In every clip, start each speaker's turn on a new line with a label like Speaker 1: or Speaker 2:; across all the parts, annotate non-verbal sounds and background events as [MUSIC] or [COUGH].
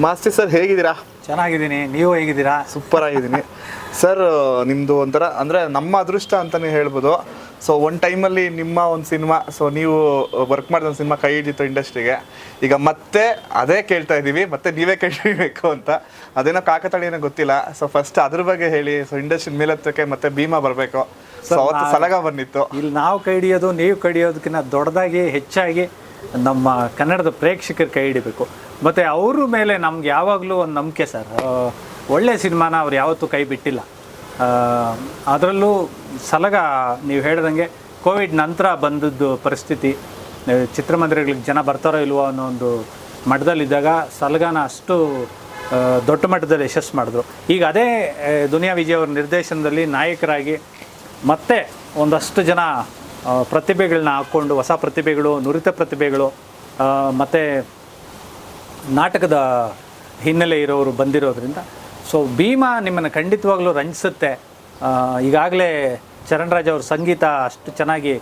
Speaker 1: Masti sir ಹೇಗಿದ್ದೀರಾ?
Speaker 2: ಚೆನ್ನಾಗಿದ್ದೀನಿ. ನೀವು ಹೇಗಿದ್ದೀರಾ?
Speaker 1: ಸೂಪರ್ ಆಗಿದ್ದೀನಿ. ಸರ್ ನಿಮ್ಮದು ಒಂಥರ ಅಂದರೆ ನಮ್ಮ ಅದೃಷ್ಟ ಅಂತಲೇ ಹೇಳ್ಬೋದು. ಸೊ ಒಂದು ಟೈಮಲ್ಲಿ ನಿಮ್ಮ ಒಂದು ಸಿನಿಮಾ ಸೊ ನೀವು ವರ್ಕ್ ಮಾಡಿದ ಒಂದು ಸಿನಿಮಾ ಕೈ ಹಿಡಿತು ಇಂಡಸ್ಟ್ರಿಗೆ ಈಗ ಮತ್ತೆ ಅದೇ ಕೇಳ್ತಾ ಇದ್ದೀವಿ ಮತ್ತೆ ನೀವೇ ಕೈ ಹಿಡಿಬೇಕು ಅಂತ. ಅದೇನೋ ಕಾಕತಾಳೇನೋ ಗೊತ್ತಿಲ್ಲ. ಸೊ ಫಸ್ಟ್ ಅದ್ರ ಬಗ್ಗೆ ಹೇಳಿ ಸೊ ಇಂಡಸ್ಟ್ರಿ ಮೇಲೆತ್ತಕ್ಕೆ ಮತ್ತೆ ಭೀಮಾ ಬರಬೇಕು. ಸೊ ಅವತ್ತು ಸಲಗ ಬಂದಿತ್ತು.
Speaker 2: ಇಲ್ಲಿ ನಾವು ಕೈ ಹಿಡಿಯೋದು ನೀವು ಕೈ ಹಿಡಿಯೋದಕ್ಕಿಂತ ದೊಡ್ಡದಾಗಿ ಹೆಚ್ಚಾಗಿ ನಮ್ಮ ಕನ್ನಡದ ಪ್ರೇಕ್ಷಕರ ಕೈ ಹಿಡಿಬೇಕು. ಮತ್ತು ಅವ್ರ ಮೇಲೆ ನಮ್ಗೆ ಯಾವಾಗಲೂ ಒಂದು ನಂಬಿಕೆ ಸರ್. ಒಳ್ಳೆ ಸಿನಿಮಾನ ಅವ್ರು ಯಾವತ್ತೂ ಕೈ ಬಿಟ್ಟಿಲ್ಲ. ಅದರಲ್ಲೂ ಸಲಗ ನೀವು ಹೇಳಿದಂಗೆ ಕೋವಿಡ್ ನಂತರ ಬಂದದ್ದು ಪರಿಸ್ಥಿತಿ. ಚಿತ್ರಮಂದಿರಗಳಿಗೆ ಜನ ಬರ್ತಾರೋ ಇಲ್ವೋ ಅನ್ನೋ ಒಂದು ಮಟ್ಟದಲ್ಲಿದ್ದಾಗ ಸಲಗಾನ ಅಷ್ಟು ದೊಡ್ಡ ಮಟ್ಟದಲ್ಲಿ ಯಶಸ್ಸು ಮಾಡಿದ್ರು. ಈಗ ಅದೇ ದುನಿಯಾ ವಿಜಯ್ ಅವ್ರ ನಿರ್ದೇಶನದಲ್ಲಿ ನಾಯಕರಾಗಿ ಮತ್ತೆ ಒಂದಷ್ಟು ಜನ ಪ್ರತಿಭೆಗಳನ್ನ ಹಾಕ್ಕೊಂಡು, ಹೊಸ ಪ್ರತಿಭೆಗಳು, ನುರಿತ ಪ್ರತಿಭೆಗಳು ಮತ್ತು ನಾಟಕದ ಹಿನ್ನೆಲೆ ಇರೋರು ಬಂದಿರೋದ್ರಿಂದ, ಸೊ ಭೀಮಾ ನಿಮ್ಮನ್ನು ಖಂಡಿತವಾಗ್ಲೂ ರಂಜಿಸುತ್ತೆ. ಈಗಾಗಲೇ ಚರಣ್ರಾಜ್ ಅವ್ರ ಸಂಗೀತ ಅಷ್ಟು ಚೆನ್ನಾಗಿ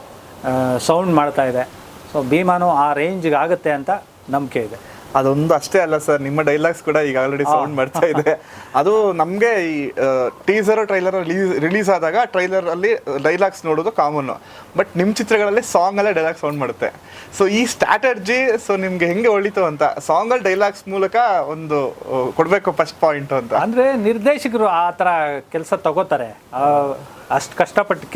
Speaker 2: ಸೌಂಡ್ ಮಾಡ್ತಾ ಇದೆ. ಸೊ ಭೀಮಾನು ಆ ರೇಂಜ್ಗೆ ಆಗುತ್ತೆ ಅಂತ ನಂಬಿಕೆ ಇದೆ.
Speaker 1: ಅದೊಂದು ಅಷ್ಟೇ ಅಲ್ಲ ಸರ್ ನಿಮ್ಮ ಡೈಲಾಗ್ಸ್ ಕೂಡ ಈಗ ಆಲ್ರೆಡಿ ಸೌಂಡ್ ಮಾಡ್ತಾ ಇದೆ. ಅದು ನಮಗೆ ಈ ಟೀಸರ್ ಟ್ರೈಲರ್ ರಿಲೀಸ್ ಆದಾಗ ಟ್ರೈಲರ್ ಅಲ್ಲಿ ಡೈಲಾಗ್ಸ್ ನೋಡೋದು ಕಾಮನ್ ಬಟ್ ನಿಮ್ಮ ಚಿತ್ರಗಳಲ್ಲಿ ಸಾಂಗ್ ಅಲ್ಲೇ ಡೈಲಾಗ್ ಸೌಂಡ್ ಮಾಡುತ್ತೆ. ಸೊ ಈ ಸ್ಟ್ರಾಟರ್ಜಿ ಸೊ ನಿಮ್ಗೆ ಹೆಂಗೆ ಒಳಿತು ಅಂತ ಸಾಂಗ್ ಅಲ್ಲಿ ಡೈಲಾಗ್ಸ್ ಮೂಲಕ ಒಂದು ಕೊಡಬೇಕು ಫಸ್ಟ್ ಪಾಯಿಂಟ್ ಅಂತ.
Speaker 2: ಅಂದ್ರೆ ನಿರ್ದೇಶಕರು ಆ ತರ ಕೆಲಸ ತಗೋತಾರೆ. ಅಷ್ಟು ಕಷ್ಟಪಟ್ಟು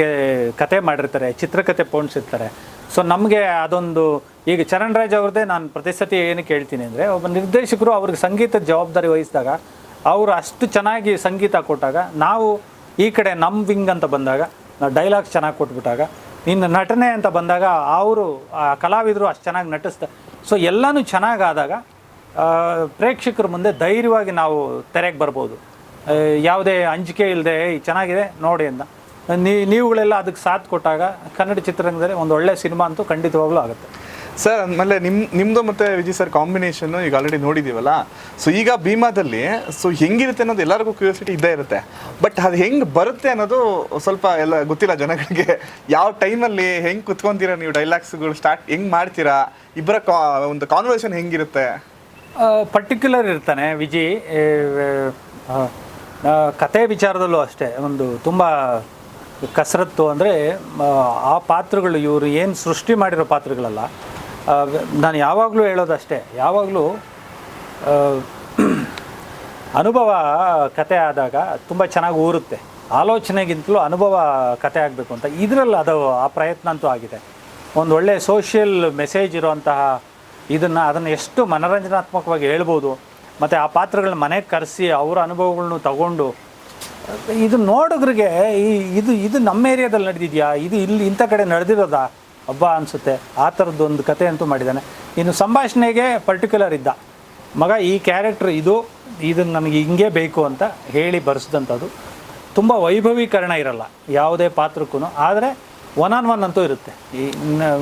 Speaker 2: ಕತೆ ಮಾಡಿರ್ತಾರೆ ಚಿತ್ರಕಥೆ ಪೋಣಿಸಿರ್ತಾರೆ. ಸೊ ನಮಗೆ ಅದೊಂದು, ಈಗ ಚರಣ್ ರಾಜ್ ಅವ್ರದ್ದೇ ನಾನು ಪ್ರತಿ ಸತಿ ಏನು ಕೇಳ್ತೀನಿ ಅಂದರೆ, ಒಬ್ಬ ನಿರ್ದೇಶಕರು ಅವ್ರಿಗೆ ಸಂಗೀತದ ಜವಾಬ್ದಾರಿ ವಹಿಸಿದಾಗ, ಅವರು ಅಷ್ಟು ಚೆನ್ನಾಗಿ ಸಂಗೀತ ಕೊಟ್ಟಾಗ, ನಾವು ಈ ಕಡೆ ನಮ್ಮ ವಿಂಗ್ ಅಂತ ಬಂದಾಗ ನಾವು ಡೈಲಾಗ್ಸ್ ಚೆನ್ನಾಗಿ ಕೊಟ್ಬಿಟ್ಟಾಗ, ಇನ್ನು ನಟನೆ ಅಂತ ಬಂದಾಗ ಅವರು, ಆ ಕಲಾವಿದರು ಅಷ್ಟು ಚೆನ್ನಾಗಿ ನಟಿಸ್ತಾರೆ ಸೊ ಎಲ್ಲನೂ ಚೆನ್ನಾಗಾದಾಗ ಪ್ರೇಕ್ಷಕರ ಮುಂದೆ ಧೈರ್ಯವಾಗಿ ನಾವು ತೆರೆಗೆ ಬರ್ಬೋದು. ಯಾವುದೇ ಅಂಜಿಕೆ ಇಲ್ಲದೆ ಚೆನ್ನಾಗಿದೆ, ನೋಡಿ ಅಂತ. ನೀವುಗಳೆಲ್ಲ ಅದಕ್ಕೆ ಸಾಥ್ ಕೊಟ್ಟಾಗ ಕನ್ನಡ ಚಿತ್ರರಂಗದಲ್ಲಿ ಒಂದು ಒಳ್ಳೆ ಸಿನಿಮಾ ಅಂತೂ ಖಂಡಿತವಾಗ್ಲೂ ಆಗುತ್ತೆ.
Speaker 1: ಸರ್ ಆಮೇಲೆ ನಿಮ್ಮ ನಿಮ್ಮದು ಮತ್ತೆ ವಿಜಯ್ ಸರ್ ಕಾಂಬಿನೇಷನ್ ಈಗ ಆಲ್ರೆಡಿ ನೋಡಿದೀವಲ್ಲ ಸೊ ಈಗ ಭೀಮಾದಲ್ಲಿ ಸೊ ಹೆಂಗಿರುತ್ತೆ ಅನ್ನೋದು ಎಲ್ಲರಿಗೂ ಕ್ಯೂರಿಯಾಸಿಟಿ ಇದ್ದೇ ಇರುತ್ತೆ. ಬಟ್ ಅದು ಹೆಂಗೆ ಬರುತ್ತೆ ಅನ್ನೋದು ಸ್ವಲ್ಪ ಎಲ್ಲ ಗೊತ್ತಿಲ್ಲ ಜನಗಳಿಗೆ. ಯಾವ ಟೈಮಲ್ಲಿ ಹೆಂಗೆ ಕುತ್ಕೊಂತೀರಾ ನೀವು ಡೈಲಾಗ್ಸ್ಗಳು ಸ್ಟಾರ್ಟ್ ಹೆಂಗೆ ಮಾಡ್ತೀರಾ? ಇಬ್ಬರ ಕಾ ಒಂದು ಕಾನ್ವರ್ಸೇಷನ್ ಹೆಂಗಿರುತ್ತೆ?
Speaker 2: ಪರ್ಟಿಕ್ಯುಲರ್ ಇರ್ತಾನೆ ವಿಜಿ ಕತೆ ವಿಚಾರದಲ್ಲೂ ಅಷ್ಟೇ ಒಂದು ತುಂಬ ಕಸರತ್ತು ಅಂದರೆ, ಆ ಪಾತ್ರಗಳು ಇವರು ಏನು ಸೃಷ್ಟಿ ಮಾಡಿರೋ ಪಾತ್ರಗಳಲ್ಲ. ನಾನು ಯಾವಾಗಲೂ ಹೇಳೋದಷ್ಟೇ, ಯಾವಾಗಲೂ ಅನುಭವ ಕತೆ ಆದಾಗ ತುಂಬ ಚೆನ್ನಾಗಿ ಊರುತ್ತೆ. ಆಲೋಚನೆಗಿಂತಲೂ ಅನುಭವ ಕತೆ ಆಗಬೇಕು ಅಂತ. ಇದರಲ್ಲಿ ಅದು ಆ ಪ್ರಯತ್ನ ಅಂತೂ ಆಗಿದೆ. ಒಂದು ಒಳ್ಳೆಯ ಸೋಷಿಯಲ್ ಮೆಸೇಜ್ ಇರುವಂತಹ ಇದನ್ನು, ಅದನ್ನು ಎಷ್ಟು ಮನರಂಜನಾತ್ಮಕವಾಗಿ ಹೇಳ್ಬೋದು, ಮತ್ತು ಆ ಪಾತ್ರಗಳನ್ನ ಮನೆಗೆ ಕರೆಸಿ ಅವರ ಅನುಭವಗಳನ್ನು ತಗೊಂಡು ಇದು ನೋಡೋಗ್ರಿಗೆ ಈ ಇದು ಇದು ನಮ್ಮ ಏರಿಯಾದಲ್ಲಿ ನಡೆದಿದೆಯಾ? ಇದು ಇಲ್ಲಿ ಇಂಥ ಕಡೆ ನಡೆದಿರೋದಾ? ಹಬ್ಬ ಅನಿಸುತ್ತೆ. ಆ ಥರದ್ದು ಒಂದು ಕತೆ ಅಂತೂ ಮಾಡಿದ್ದಾನೆ. ಇನ್ನು ಸಂಭಾಷಣೆಗೆ ಪರ್ಟಿಕ್ಯುಲರ್ ಇದ್ದ. ಮಗ, ಈ ಕ್ಯಾರೆಕ್ಟ್ರ್ ಇದು ಇದನ್ನು ನನಗೆ ಹಿಂಗೆ ಬೇಕು ಅಂತ ಹೇಳಿ ಬರೆಸಿದಂಥದ್ದು. ತುಂಬ ವೈಭವೀಕರಣ ಇರಲ್ಲ ಯಾವುದೇ ಪಾತ್ರಕ್ಕೂ ಆದರೆ ಒನ್ ಆನ್ ಒನ್ ಅಂತೂ ಇರುತ್ತೆ. ಈ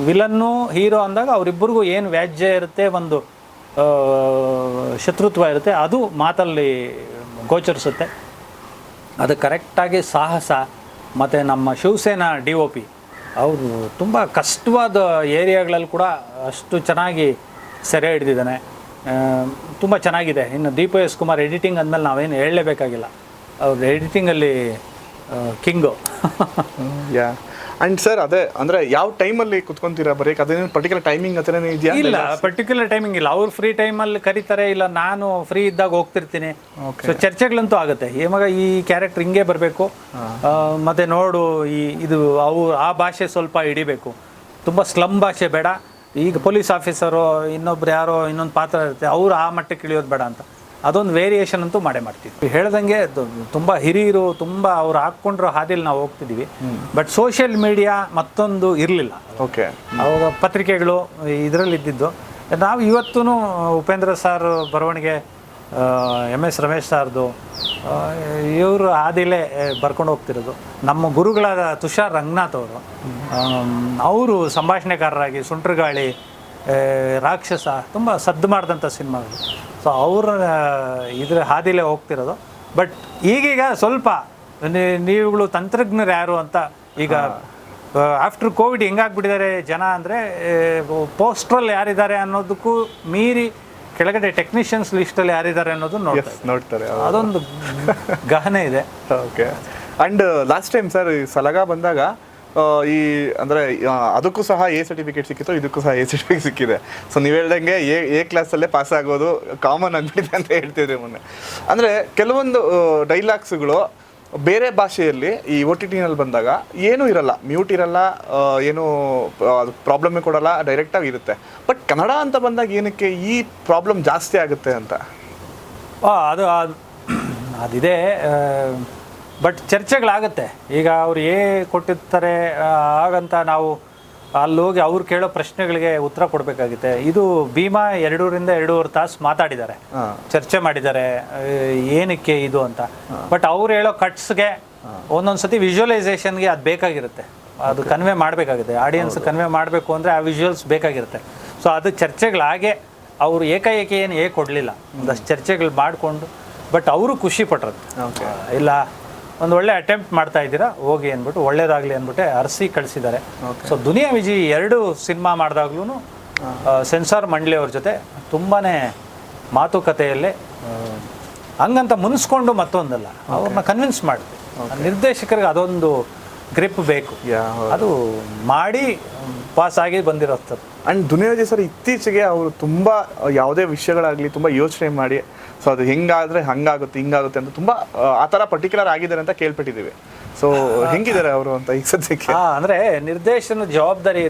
Speaker 2: ವಿಲನ್ನು ಹೀರೋ ಅಂದಾಗ ಅವರಿಬ್ಬರಿಗೂ ಏನು ವ್ಯಾಜ್ಯ ಇರುತ್ತೆ, ಒಂದು ಶತ್ರುತ್ವ ಇರುತ್ತೆ, ಅದು ಮಾತಲ್ಲಿ ಗೋಚರಿಸುತ್ತೆ. ಅದು ಕರೆಕ್ಟಾಗಿ ಸಾಹಸ, ಮತ್ತು ನಮ್ಮ ಶಿವಸೇನಾ ಡಿ ಒ ಪಿ, ಅವರು ತುಂಬ ಕಷ್ಟವಾದ ಏರಿಯಾಗಳಲ್ಲಿ ಕೂಡ ಅಷ್ಟು ಚೆನ್ನಾಗಿ ಸೆರೆ ಹಿಡ್ದಿದ್ದಾನೆ. ತುಂಬ ಚೆನ್ನಾಗಿದೆ. ಇನ್ನು ದೀಪ ಎಸ್ ಕುಮಾರ್ ಎಡಿಟಿಂಗ್ ಅಂದಮೇಲೆ ನಾವೇನು ಹೇಳಲೇಬೇಕಾಗಿಲ್ಲ. ಅವ್ರ ಎಡಿಟಿಂಗಲ್ಲಿ ಕಿಂಗು.
Speaker 1: ಯಾ. ಅಂಡ್ ಸರ್ ಅದೇ ಅಂದ್ರೆ ಯಾವ ಟೈಮಲ್ಲಿ ಕುತ್ಕೊಂತೀರಾ ಬರೀ ಅದೇನು ಪರ್ಟಿಕ್ಯುಲರ್ ಟೈಮಿಂಗ್ ಹತ್ರನೇ ಇದೆಯಾ?
Speaker 2: ಇಲ್ಲ ಪರ್ಟಿಕ್ಯುಲರ್ ಟೈಮಿಂಗ್ ಇಲ್ಲ. ಅವ್ರು ಫ್ರೀ ಟೈಮಲ್ಲಿ ಕರೀತಾರೆ ಇಲ್ಲ ನಾನು ಫ್ರೀ ಇದ್ದಾಗ ಹೋಗ್ತಿರ್ತೀನಿ. ಸೊ ಚರ್ಚೆಗಳಂತೂ ಆಗುತ್ತೆ. ಇವಾಗ ಈ ಕ್ಯಾರೆಕ್ಟರ್ ಹಿಂಗೆ ಬರಬೇಕು. ಮತ್ತೆ ನೋಡು ಈ ಇದು ಅವು ಆ ಭಾಷೆ ಸ್ವಲ್ಪ ಹಿಡಿಬೇಕು. ತುಂಬ ಸ್ಲಮ್ ಭಾಷೆ ಬೇಡ. ಈಗ ಪೊಲೀಸ್ ಆಫೀಸರು ಇನ್ನೊಬ್ರು ಯಾರೋ ಇನ್ನೊಂದು ಪಾತ್ರ ಇರುತ್ತೆ ಅವ್ರು ಆ ಮಟ್ಟಕ್ಕೆ ಇಳಿಯೋದು ಬೇಡ ಅಂತ. ಅದೊಂದು ವೇರಿಯೇಷನ್ ಅಂತೂ ಮಾಡೇ ಮಾಡ್ತೀವಿ. ಹೇಳ್ದಂಗೆ ತುಂಬ ಹಿರಿಯರು ತುಂಬ ಅವ್ರು ಹಾಕ್ಕೊಂಡಿರೋ ಹಾದಿಲಿ ನಾವು ಹೋಗ್ತಿದ್ದೀವಿ. ಬಟ್ ಸೋಷಿಯಲ್ ಮೀಡಿಯಾ ಮತ್ತೊಂದು ಇರಲಿಲ್ಲ.
Speaker 1: ಓಕೆ
Speaker 2: ಅವಾಗ ಪತ್ರಿಕೆಗಳು ಇದರಲ್ಲಿ ಇದ್ದಿದ್ದು. ನಾವು ಇವತ್ತೂ ಉಪೇಂದ್ರ ಸಾರ್ ಬರವಣಿಗೆ ಎಂ ಎಸ್ ರಮೇಶ್ ಸಾರ್ದು ಇವರು ಹಾದಿಲೇ ಬರ್ಕೊಂಡು ಹೋಗ್ತಿರೋದು. ನಮ್ಮ ಗುರುಗಳಾದ ತುಷಾರ್ ರಂಗನಾಥ್ ಅವರು ಅವರು ಸಂಭಾಷಣೆಕಾರರಾಗಿ ಸುಂಟ್ರಗಾಳಿ ರಾಕ್ಷಸ ತುಂಬ ಸದ್ದು ಮಾಡಿದಂಥ ಸಿನಿಮಾಗಳು ಸೊ ಅವ್ರ ಇದ್ರ ಹಾದಿಲೇ ಹೋಗ್ತಿರೋದು. ಬಟ್ ಈಗೀಗ ಸ್ವಲ್ಪ ನೀವುಗಳು ತಂತ್ರಜ್ಞರು ಯಾರು ಅಂತ ಈಗ ಆಫ್ಟರ್ ಕೋವಿಡ್ ಹೆಂಗಾಗ್ಬಿಟ್ಟಿದ್ದಾರೆ ಜನ ಅಂದರೆ ಪೋಸ್ಟ್ರಲ್ಲಿ ಯಾರಿದ್ದಾರೆ ಅನ್ನೋದಕ್ಕೂ ಮೀರಿ ಕೆಳಗಡೆ ಟೆಕ್ನಿಷಿಯನ್ಸ್ ಲಿಸ್ಟಲ್ಲಿ ಯಾರಿದ್ದಾರೆ ಅನ್ನೋದು
Speaker 1: ನೋಡ್ತಾರೆ
Speaker 2: ಅದೊಂದು ಗಹನೆ ಇದೆ.
Speaker 1: Okay and last time sir Salaga ಬಂದಾಗ ಈ, ಅಂದರೆ ಅದಕ್ಕೂ ಸಹ ಎ ಸರ್ಟಿಫಿಕೇಟ್ ಸಿಕ್ಕಿತ್ತು, ಇದಕ್ಕೂ ಸಹ ಎ ಸರ್ಟಿಫಿಕೇಟ್ ಸಿಕ್ಕಿದೆ. ಸೊ ನೀವು ಹೇಳ್ದಂಗೆ ಎ ಎ ಕ್ಲಾಸಲ್ಲೇ ಪಾಸ್ ಆಗೋದು ಕಾಮನ್ ಆಗಿಬಿಟ್ಟಿದೆ ಅಂತ ಹೇಳ್ತಿದ್ರಿ ಮೊನ್ನೆ. ಅಂದರೆ, ಕೆಲವೊಂದು ಡೈಲಾಗ್ಸ್ಗಳು ಬೇರೆ ಭಾಷೆಯಲ್ಲಿ ಈ ಒ ಟಿ ಟಿನಲ್ಲಿ ಬಂದಾಗ ಏನೂ ಇರಲ್ಲ. ಮ್ಯೂಟ್ ಇರಲ್ಲ ಏನು ಪ್ರಾಬ್ಲಮ್ಮೇ ಕೊಡಲ್ಲ ಡೈರೆಕ್ಟಾಗಿ ಇರುತ್ತೆ. ಬಟ್ ಕನ್ನಡ ಅಂತ ಬಂದಾಗ ಏನಕ್ಕೆ ಈ ಪ್ರಾಬ್ಲಮ್ ಜಾಸ್ತಿ ಆಗುತ್ತೆ ಅಂತ?
Speaker 2: ಅದು- ಅದಿದೆ ಬಟ್ ಚರ್ಚೆಗಳಾಗುತ್ತೆ. ಈಗ ಅವ್ರು ಏ ಕೊಟ್ಟಿರ್ತಾರೆ ಹಾಗಂತ ನಾವು ಅಲ್ಲಿ ಹೋಗಿ ಅವ್ರು ಕೇಳೋ ಪ್ರಶ್ನೆಗಳಿಗೆ ಉತ್ತರ ಕೊಡಬೇಕಾಗುತ್ತೆ. ಇದು ಭೀಮಾ ಎರಡೂರಿಂದ ಎರಡೂವರೆ ತಾಸು ಮಾತಾಡಿದ್ದಾರೆ. ಚರ್ಚೆ ಮಾಡಿದ್ದಾರೆ. ಏನಕ್ಕೆ ಇದು ಅಂತ. ಬಟ್ ಅವ್ರು ಹೇಳೋ ಕಟ್ಸ್ಗೆ ಒಂದೊಂದು ಸತಿ ವಿಜುವಲೈಸೇಷನ್ಗೆ ಅದು ಬೇಕಾಗಿರುತ್ತೆ. ಅದು ಕನ್ವೆ ಮಾಡಬೇಕಾಗುತ್ತೆ. ಆಡಿಯನ್ಸ್ ಕನ್ವೆ ಮಾಡಬೇಕು ಅಂದರೆ ಆ ವಿಜುವಲ್ಸ್ ಬೇಕಾಗಿರುತ್ತೆ. ಸೊ ಅದು ಚರ್ಚೆಗಳಾಗೆ ಅವರು ಏಕಾಏಕಿ ಏನು ಏ ಕೊಡಲಿಲ್ಲ. ಒಂದಷ್ಟು ಚರ್ಚೆಗಳು ಮಾಡಿಕೊಂಡು ಬಟ್ ಅವರು ಖುಷಿ ಪಟ್ಟರು
Speaker 1: ಓಕೆ
Speaker 2: ಇಲ್ಲ ಒಂದು ಒಳ್ಳೆ ಅಟೆಂಪ್ಟ್ ಮಾಡ್ತಾ ಇದ್ದೀರಾ? ಹೋಗಿ ಅಂದ್ಬಿಟ್ಟು ಒಳ್ಳೇದಾಗಲಿ ಅಂದ್ಬಿಟ್ಟು ಅರಸಿ ಕಳಿಸಿದ್ದಾರೆ. ಸೊ ದುನಿಯಾ ವಿಜಿ ಎರಡು ಸಿನಿಮಾ ಮಾಡಿದಾಗ್ಲೂ ಸೆನ್ಸಾರ್ ಮಂಡಳಿ ಅವ್ರ ಜೊತೆ ತುಂಬಾ ಮಾತುಕತೆಯಲ್ಲಿ ಹಂಗಂತ ಮುನಿಸ್ಕೊಂಡು ಮತ್ತೊಂದಲ್ಲ. ಅವ್ರನ್ನ ಕನ್ವಿನ್ಸ್ ಮಾಡಿದೆ ನಿರ್ದೇಶಕರಿಗೆ ಅದೊಂದು ಗ್ರಿಪ್ ಬೇಕು. ಅದು ಮಾಡಿ ಪಾಸ್ ಆಗಿ ಬಂದಿರೋದು
Speaker 1: ಅಂಡ್ ದುನಿಯಾಜಿ ಸರ್ ಇತ್ತೀಚೆಗೆ ಅವರು ತುಂಬ ಯಾವುದೇ ವಿಷಯಗಳಾಗಲಿ ತುಂಬ ಯೋಚನೆ ಮಾಡಿ ಸೊ ಅದು ಹೆಂಗಾದರೆ ಹಂಗಾಗುತ್ತೆ ಹಿಂಗಾಗುತ್ತೆ ಅಂತ ತುಂಬ ಆ ಥರ ಪರ್ಟಿಕ್ಯುಲರ್ ಆಗಿದ್ದಾರೆ ಅಂತ ಕೇಳ್ಪಟ್ಟಿದ್ದೀವಿ. ಸೊ ಹೆಂಗಿದ್ದಾರೆ ಅವರು ಅಂತ ಈಗ ಸದ್ಯಕ್ಕೆ?
Speaker 2: ಅಂದರೆ ಅಂದ್ರೆ ನಿರ್ದೇಶನ ಜವಾಬ್ದಾರಿ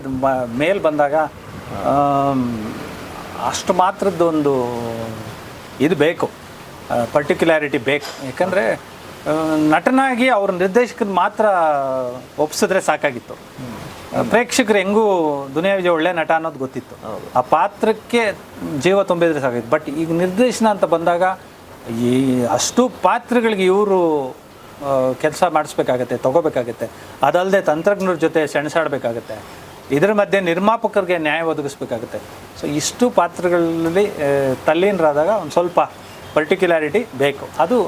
Speaker 2: ಮೇಲ್ ಬಂದಾಗ ಅಷ್ಟು ಮಾತ್ರದ್ದೊಂದು ಇದು ಬೇಕು ಪರ್ಟಿಕ್ಯುಲಾರಿಟಿ ಬೇಕು. ಯಾಕಂದರೆ ನಟನಾಗಿ ಅವ್ರ ನಿರ್ದೇಶಕನ ಮಾತ್ರ ಒಪ್ಸಿದ್ರೆ ಸಾಕಾಗಿತ್ತು. ಪ್ರೇಕ್ಷಕರು ಹೆಂಗೂ ದುನಿಯಾ ವಿಜಯ್ ಒಳ್ಳೆ ನಟ ಅನ್ನೋದು ಗೊತ್ತಿತ್ತು. ಆ ಪಾತ್ರಕ್ಕೆ ಜೀವ ತುಂಬಿದ್ರೆ ಸಾಕಾಗಿತ್ತು ಬಟ್ ಈಗ ನಿರ್ದೇಶನ ಅಂತ ಬಂದಾಗ ಈ ಅಷ್ಟು ಪಾತ್ರಗಳಿಗೆ ಇವರು ಕೆಲಸ ಮಾಡಿಸ್ಬೇಕಾಗತ್ತೆ ತಗೋಬೇಕಾಗತ್ತೆ. ಅದಲ್ಲದೆ ತಂತ್ರಜ್ಞರ ಜೊತೆ ಸೆಣಸಾಡಬೇಕಾಗತ್ತೆ. ಇದರ ಮಧ್ಯೆ ನಿರ್ಮಾಪಕರಿಗೆ ನ್ಯಾಯ ಒದಗಿಸ್ಬೇಕಾಗತ್ತೆ. ಸೊ ಇಷ್ಟು ಪಾತ್ರಗಳಲ್ಲಿ ತಲ್ಲೀನರಾದಾಗ ಒಂದು ಸ್ವಲ್ಪ ಪರ್ಟಿಕ್ಯುಲಾರಿಟಿ ಬೇಕು. ಅದು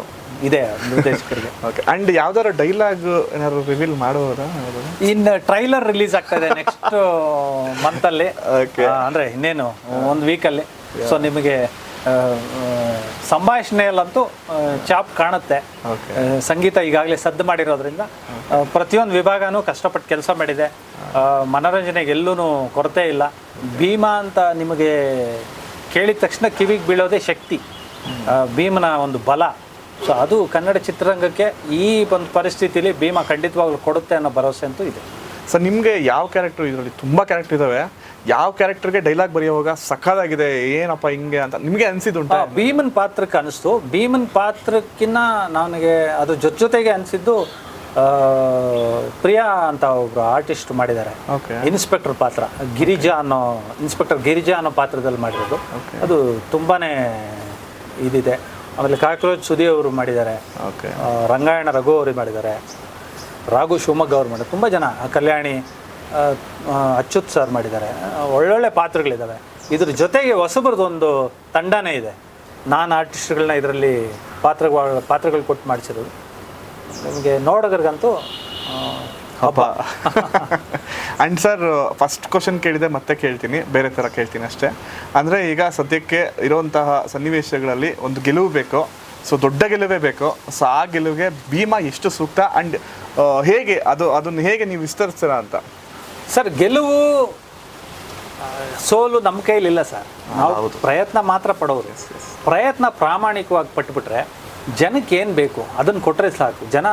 Speaker 2: ಇದೆ ನಿರ್ದೇಶಕರಿಗೆ. [LAUGHS]
Speaker 1: ಓಕೆ ಅಂಡ್ ಯಾವ್ದಾದ್ರು ಡೈಲಾಗ್ ಏನಾದ್ರು ರಿವೀಲ್ ಮಾಡೋದಾ
Speaker 2: ಇನ್ನು ಟ್ರೈಲರ್ ರಿಲೀಸ್ ಆಗ್ತಾ ಇದೆ ನೆಕ್ಸ್ಟ್ ಮಂತಲ್ಲಿ
Speaker 1: ಓಕೆ
Speaker 2: ಅಂದರೆ ಇನ್ನೇನು ಒಂದು ವೀಕಲ್ಲಿ ಸೊ ನಿಮಗೆ ಸಂಭಾಷಣೆಯಲ್ಲಂತೂ ಚಾಪ್ ಕಾಣುತ್ತೆ.
Speaker 1: ಓಕೆ
Speaker 2: ಸಂಗೀತ ಈಗಾಗಲೇ ಸದ್ದು ಮಾಡಿರೋದ್ರಿಂದ ಪ್ರತಿಯೊಂದು ವಿಭಾಗನೂ ಕಷ್ಟಪಟ್ಟು ಕೆಲಸ ಮಾಡಿದೆ. ಮನೋರಂಜನೆಗೆ ಎಲ್ಲೂ ಕೊರತೆ ಇಲ್ಲ. ಭೀಮಾ ಅಂತ ನಿಮಗೆ ಕೇಳಿದ ತಕ್ಷಣ ಕಿವಿಗೆ ಬೀಳೋದೇ ಶಕ್ತಿ. ಭೀಮನ ಒಂದು ಬಲ. ಸೊ ಅದು ಕನ್ನಡ ಚಿತ್ರರಂಗಕ್ಕೆ ಈ ಒಂದು ಪರಿಸ್ಥಿತಿಲಿ ಭೀಮಾ ಖಂಡಿತವಾಗ್ಲೂ ಕೊಡುತ್ತೆ ಅನ್ನೋ ಭರವಸೆ ಅಂತೂ ಇದೆ.
Speaker 1: ಸರ್ ನಿಮಗೆ ಯಾವ ಕ್ಯಾರೆಕ್ಟರ್ ಇದರಲ್ಲಿ ತುಂಬ ಕ್ಯಾರೆಕ್ಟರ್ ಇದಾವೆ. ಯಾವ ಕ್ಯಾರೆಕ್ಟರ್ಗೆ ಡೈಲಾಗ್ ಬರೆಯುವಾಗ ಸಖತ್ತಾಗಿದೆ ಏನಪ್ಪ ಹಿಂಗೆ ಅಂತ ನಿಮಗೆ ಅನ್ಸಿದ್ದುಂಟಾ
Speaker 2: ಆ, ಭೀಮನ್ ಪಾತ್ರಕ್ಕೆ ಅನಿಸ್ತು. ಭೀಮನ್ ಪಾತ್ರಕ್ಕಿನ್ನ ನನಗೆ ಅದು ಜೊತೆ ಜೊತೆಗೆ ಅನಿಸಿದ್ದು ಪ್ರಿಯಾ ಅಂತ ಒಬ್ರು ಆರ್ಟಿಸ್ಟ್ ಮಾಡಿದ್ದಾರೆ.
Speaker 1: ಓಕೆ
Speaker 2: ಇನ್ಸ್ಪೆಕ್ಟರ್ ಪಾತ್ರ. ಗಿರಿಜಾ ಅನ್ನೋ ಇನ್ಸ್ಪೆಕ್ಟರ್ ಗಿರಿಜಾ ಅನ್ನೋ ಪಾತ್ರದಲ್ಲಿ ಮಾಡಿರೋದು. ಅದು ತುಂಬಾನೇ ಇದಿದೆ. ಆಮೇಲೆ ಕಾಕ್ರೋಚ್ ಸುದಿ ಅವರು ಮಾಡಿದ್ದಾರೆ.
Speaker 1: ಓಕೆ
Speaker 2: ರಂಗಾಯಣ ರಘು ಅವರು ಮಾಡಿದ್ದಾರೆ. ರಾಘು ಶಿವಮೊಗ್ಗ ಅವ್ರು ಮಾಡಿದ್ದಾರೆ. ತುಂಬ ಜನ ಕಲ್ಯಾಣಿ ಅಚ್ಯುತ್ ಸರ್ ಮಾಡಿದ್ದಾರೆ. ಒಳ್ಳೊಳ್ಳೆ ಪಾತ್ರಗಳಿದ್ದಾವೆ. ಇದ್ರ ಜೊತೆಗೆ ಹೊಸಬ್ರದ್ದೊಂದು ತಂಡನೇ ಇದೆ. ನಾನು ಆರ್ಟಿಸ್ಟ್ಗಳನ್ನ ಇದರಲ್ಲಿ ಪಾತ್ರ ಪಾತ್ರಗಳು ಕೊಟ್ಟು ಮಾಡಿಸಿರೋದು. ನಿಮಗೆ ನೋಡೋದ್ರಿಗಂತೂ
Speaker 1: ಹಬ್ಬ. [LAUGHS] ಅಂಡ್ ಸರ್ ಫಸ್ಟ್ ಕ್ವಶನ್ ಕೇಳಿದೆ ಮತ್ತೆ ಕೇಳ್ತೀನಿ. ಬೇರೆ ಥರ ಕೇಳ್ತೀನಿ ಅಷ್ಟೇ. ಅಂದರೆ ಈಗ ಸದ್ಯಕ್ಕೆ ಇರುವಂತಹ ಸನ್ನಿವೇಶಗಳಲ್ಲಿ ಒಂದು ಗೆಲುವು ಬೇಕು ಸೊ ದೊಡ್ಡ ಗೆಲುವೇ ಬೇಕು ಸೊ ಆ ಗೆಲುವಿಗೆ ಭೀಮಾ ಎಷ್ಟು ಸೂಕ್ತ? ಅಂಡ್ ಹೇಗೆ ಅದು ಅದನ್ನು ಹೇಗೆ ನೀವು ವಿಸ್ತರಿಸ್ತೀರ ಅಂತ?
Speaker 2: ಸರ್ ಗೆಲುವು ಸೋಲು ನಮ್ಮ ಕೈಲಿಲ್ಲ ಸರ್. ನಾವು. ಪ್ರಯತ್ನ ಮಾತ್ರ ಪಡೋರು ಪ್ರಯತ್ನ ಪ್ರಾಮಾಣಿಕವಾಗಿ ಪಟ್ಬಿಟ್ರೆ ಜನಕ್ಕೆ ಏನು ಬೇಕು? ಅದನ್ನು ಕೊಟ್ಟರೆ ಸಾಕು. ಜನ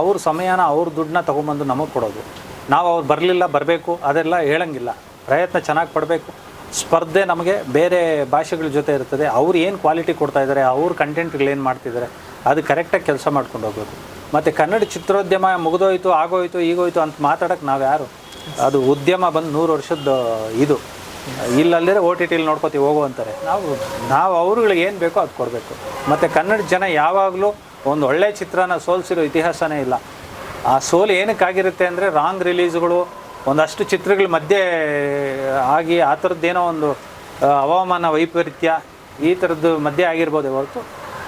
Speaker 2: ಅವ್ರ ಸಮಯನ ಅವ್ರ ದುಡ್ಡನ್ನ ತೊಗೊಂಬಂದು ನಮಗೆ ಕೊಡೋದು. ನಾವು ಅವ್ರು ಬರಲಿಲ್ಲ, ಬರಬೇಕು, ಅದೆಲ್ಲ ಹೇಳಂಗಿಲ್ಲ. ಪ್ರಯತ್ನ ಚೆನ್ನಾಗಿ ಪಡಬೇಕು. ಸ್ಪರ್ಧೆ ನಮಗೆ ಬೇರೆ ಭಾಷೆಗಳ ಜೊತೆ ಇರ್ತದೆ. ಅವ್ರು ಏನು ಕ್ವಾಲಿಟಿ ಕೊಡ್ತಾ ಇದ್ದಾರೆ ಅವ್ರ ಕಂಟೆಂಟ್ಗಳೇನು ಮಾಡ್ತಿದ್ದಾರೆ ಅದು ಕರೆಕ್ಟಾಗಿ ಕೆಲಸ ಮಾಡ್ಕೊಂಡು ಹೋಗೋದು ಮತ್ತು ಕನ್ನಡ ಚಿತ್ರೋದ್ಯಮ ಮುಗಿದೋಯ್ತು, ಆಗೋಯ್ತು ಈಗೋಯ್ತು ಅಂತ ಮಾತಾಡೋಕ್ಕೆ ನಾವು ಯಾರು? ಅದು ಉದ್ಯಮ ಬಂದು ನೂರು ವರ್ಷದ ಇದು. ಇಲ್ಲಲ್ಲದೆ ಓ ಟಿ ಟಿಲಿ ನೋಡ್ಕೋತೀವಿ ಹೋಗು ಅಂತಾರೆ. ನಾವು ನಾವು ಅವ್ರುಗಳಿಗೆ ಏನು ಬೇಕೋ ಅದು ಕೊಡಬೇಕು. ಮತ್ತು ಕನ್ನಡ ಜನ ಯಾವಾಗಲೂ ಒಂದು ಒಳ್ಳೆಯ ಚಿತ್ರನ ಸೋಲ್ಸಿರೋ ಇತಿಹಾಸನೇ ಇಲ್ಲ. ಆ ಸೋಲು ಏನಕ್ಕಾಗಿರುತ್ತೆ ಅಂದರೆ ರಾಂಗ್ ರಿಲೀಸ್ಗಳು ಒಂದಷ್ಟು ಚಿತ್ರಗಳ ಮಧ್ಯೆ ಆಗಿ ಆ ಥರದ್ದೇನೋ ಒಂದು ಹವಾಮಾನ ವೈಪರೀತ್ಯ ಈ ಥರದ್ದು ಮಧ್ಯೆ ಆಗಿರ್ಬೋದು ಹೊರತು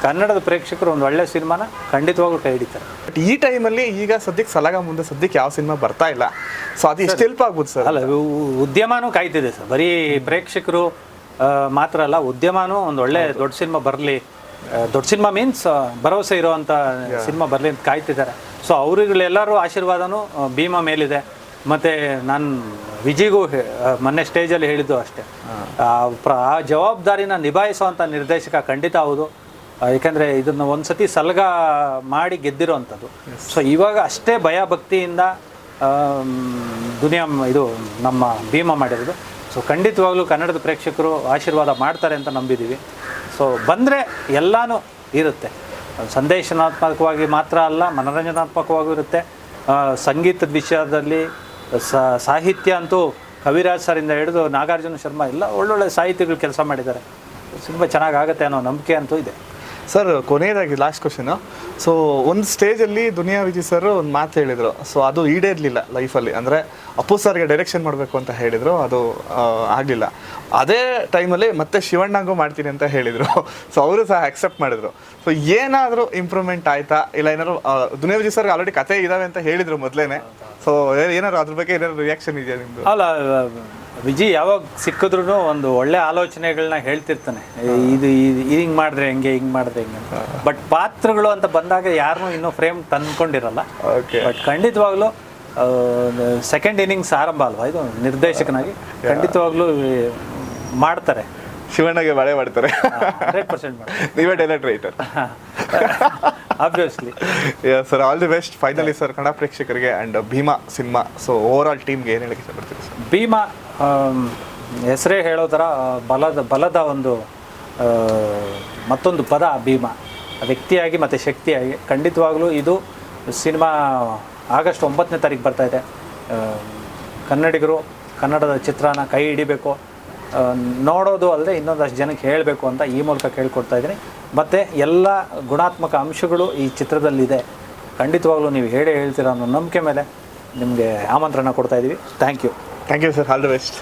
Speaker 2: ಕನ್ನಡದ ಪ್ರೇಕ್ಷಕರು ಒಂದು ಒಳ್ಳೆ ಸಿನಿಮಾನ ಖಂಡಿತವಾಗ್ಲೂ ಕೈ ಹಿಡಿತಾರೆ.
Speaker 1: ಬಟ್ ಈ ಟೈಮಲ್ಲಿ ಈಗ ಸದ್ಯಕ್ಕೆ ಸಲಗ ಮುಂದೆ ಸದ್ಯಕ್ಕೆ ಯಾವ ಸಿನಿಮಾ ಬರ್ತಾ ಇಲ್ಲ. ಸೊ ಅದು ಎಷ್ಟು ಹೆಲ್ಪ್ ಆಗ್ಬೋದು ಸರ್.
Speaker 2: ಅಲ್ಲ ಉದ್ಯಮನೂ ಕಾಯ್ತಿದೆ ಸರ್. ಬರೀ ಪ್ರೇಕ್ಷಕರು ಮಾತ್ರ ಅಲ್ಲ ಉದ್ಯಮನೂ ಒಂದು ಒಳ್ಳೆ ದೊಡ್ಡ ಸಿನಿಮಾ ಬರಲಿ ದೊಡ್ಡ ಸಿನಿಮಾ ಮೀನ್ಸ್ ಭರವಸೆ ಇರೋವಂಥ ಸಿನಿಮಾ ಬರಲಿ ಅಂತ ಕಾಯ್ತಿದ್ದಾರೆ. ಸೊ ಅವ್ರಿಗಳೆಲ್ಲರೂ ಆಶೀರ್ವಾದನೂ ಭೀಮಾ ಮೇಲಿದೆ. ಮತ್ತು ನಾನು ವಿಜಿಗೂ ಮೊನ್ನೆ ಸ್ಟೇಜಲ್ಲಿ ಹೇಳಿದ್ದು ಅಷ್ಟೇ. ಆ ಪ್ರ- ಆ ಜವಾಬ್ದಾರಿನ ನಿಭಾಯಿಸುವಂಥ ನಿರ್ದೇಶಕ ಖಂಡಿತ ಹೌದು. ಏಕೆಂದರೆ ಇದನ್ನು ಒಂದು ಸತಿ ಸಲಗ ಮಾಡಿ ಗೆದ್ದಿರೋವಂಥದ್ದು ಸೊ ಇವಾಗ ಅಷ್ಟೇ ಭಯ ಭಕ್ತಿಯಿಂದ ದುನಿಯಾ ಇದು ನಮ್ಮ ಭೀಮಾ ಮಾಡಿರೋದು. ಸೊ ಖಂಡಿತವಾಗ್ಲೂ ಕನ್ನಡದ ಪ್ರೇಕ್ಷಕರು ಆಶೀರ್ವಾದ ಮಾಡ್ತಾರೆ ಅಂತ ನಂಬಿದ್ದೀವಿ ಸೊ ಬಂದರೆ ಎಲ್ಲನೂ ಇರುತ್ತೆ. ಸಂದೇಶನಾತ್ಮಕವಾಗಿ ಮಾತ್ರ ಅಲ್ಲ, ಮನೋರಂಜನಾತ್ಮಕವಾಗೂ ಇರುತ್ತೆ. ಸಂಗೀತದ ವಿಷಯದಲ್ಲಿ ಸಾಹಿತ್ಯ ಅಂತೂ ಕವಿರಾಜ್ ಸರಿಂದ ಹಿಡಿದು ನಾಗಾರ್ಜುನ ಶರ್ಮಾ ಎಲ್ಲ ಒಳ್ಳೊಳ್ಳೆ ಸಾಹಿತಿಗಳು ಕೆಲಸ ಮಾಡಿದ್ದಾರೆ. ತುಂಬ ಚೆನ್ನಾಗಾಗತ್ತೆ ಅನ್ನೋ ನಂಬಿಕೆ ಅಂತೂ ಇದೆ.
Speaker 1: ಸರ್ ಕೊನೆಯದಾಗಿ ಲಾಸ್ಟ್ ಕ್ವಶನ್ ಸೊ ಒಂದು ಸ್ಟೇಜಲ್ಲಿ ದುನಿಯಾ ವಿಜಿ ಸರ್ ಒಂದು ಮಾತು ಹೇಳಿದರು. ಸೊ ಅದು ಈಡೇರಲಿಲ್ಲ ಲೈಫಲ್ಲಿ ಅಂದರೆ, ಅಪ್ಪು ಸರ್ಗೆ ಡೈರೆಕ್ಷನ್ ಮಾಡಬೇಕು ಅಂತ ಹೇಳಿದರು. ಅದು ಆಗಲಿಲ್ಲ. ಅದೇ ಟೈಮಲ್ಲಿ ಮತ್ತೆ ಶಿವಣ್ಣಂಗೂ ಮಾಡ್ತೀನಿ ಅಂತ ಹೇಳಿದರು. ಸೊ ಅವರು ಸಹ ಅಕ್ಸೆಪ್ಟ್ ಮಾಡಿದರು. ಸೊ ಏನಾದರೂ ಇಂಪ್ರೂವ್ಮೆಂಟ್ ಆಯಿತಾ? ಇಲ್ಲ ಏನಾದರೂ ದುನಿಯಾ ವಿಜಿ ಸರ್ಗೆ ಆಲ್ರೆಡಿ ಕತೆ ಇದ್ದಾವೆ ಅಂತ ಹೇಳಿದರು ಮೊದಲೇ ಸೊ ಏನಾದ್ರು ಅದ್ರ ಬಗ್ಗೆ ಏನಾದ್ರು ರಿಯಾಕ್ಷನ್ ಇದೆಯಾ ನಿಮ್ಮದು
Speaker 2: ಅಲ್ಲ ವಿಜಿ ಯಾವಾಗ ಸಿಕ್ಕಿದ್ರು ಒಂದು ಒಳ್ಳೆ ಆಲೋಚನೆಗಳನ್ನ ಹೇಳ್ತಿರ್ತಾನೆ. ಇದು ಹಿಂಗೆ ಮಾಡಿದ್ರೆ ಹೆಂಗೆ ಹಿಂಗೆ ಮಾಡಿದ್ರೆ ಹೆಂಗೆ ಬಟ್ ಪಾತ್ರಗಳು ಅಂತ ಬಂದಾಗ ಯಾರನ್ನೂ ಇನ್ನೂ ಫ್ರೇಮ್ ತಂದ್ಕೊಂಡಿರಲ್ಲ.
Speaker 1: ಓಕೆ
Speaker 2: ಬಟ್ ಖಂಡಿತವಾಗ್ಲೂ ಸೆಕೆಂಡ್ ಇನ್ನಿಂಗ್ಸ್ ಆರಂಭ ಅಲ್ವಾ ಇದು? ನಿರ್ದೇಶಕನಾಗಿ ಖಂಡಿತವಾಗ್ಲೂ ಮಾಡ್ತಾರೆ.
Speaker 1: ಶಿವಣ್ಣಗೆ ಬಳೆ ಮಾಡ್ತಾರೆ.
Speaker 2: ಹಂಡ್ರೆಡ್ ಪರ್ಸೆಂಟ್ [LAUGHS]
Speaker 1: ನೀವೇ direct writer
Speaker 2: obviously
Speaker 1: sir all the best finally sir Kannada ಪ್ರೇಕ್ಷಕರಿಗೆ and Bheema cinema so over all ಟೀಮ್ಗೆ ಏನು ಹೇಳಕ್ಕೆ ಇಷ್ಟಪಡ್ತೀರಿ ಸರ್
Speaker 2: ಭೀಮ ಹೆಸರೇ ಹೇಳೋ ಥರ ಬಲದ ಬಲದ ಒಂದು ಮತ್ತೊಂದು ಪದ ಭೀಮ. ವ್ಯಕ್ತಿಯಾಗಿ ಮತ್ತು ಶಕ್ತಿಯಾಗಿ. ಖಂಡಿತವಾಗಲೂ ಇದು ಸಿನಿಮಾ ಆಗಸ್ಟ್ ಒಂಬತ್ತನೇ ತಾರೀಕು ಬರ್ತಾಯಿದೆ ಕನ್ನಡಿಗರು ಕನ್ನಡದ ಚಿತ್ರನ ಕೈ ಹಿಡಿಬೇಕು. ನೋಡೋದು ಅಲ್ಲದೆ ಇನ್ನೊಂದಷ್ಟು ಜನಕ್ಕೆ ಹೇಳಬೇಕು ಅಂತ ಈ ಮೂಲಕ ಕೇಳ್ಕೊಡ್ತಾ ಇದ್ದೀನಿ. ಮತ್ತು ಎಲ್ಲ ಗುಣಾತ್ಮಕ ಅಂಶಗಳು ಈ ಚಿತ್ರದಲ್ಲಿದೆ. ಖಂಡಿತವಾಗಲೂ ನೀವು ಹೇಳೇ ಹೇಳ್ತೀರ ಅನ್ನೋ ನಂಬಿಕೆ ಮೇಲೆ ನಿಮಗೆ ಆಮಂತ್ರಣ ಕೊಡ್ತಾ ಇದ್ದೀವಿ. Thank you
Speaker 1: thank you sir all the best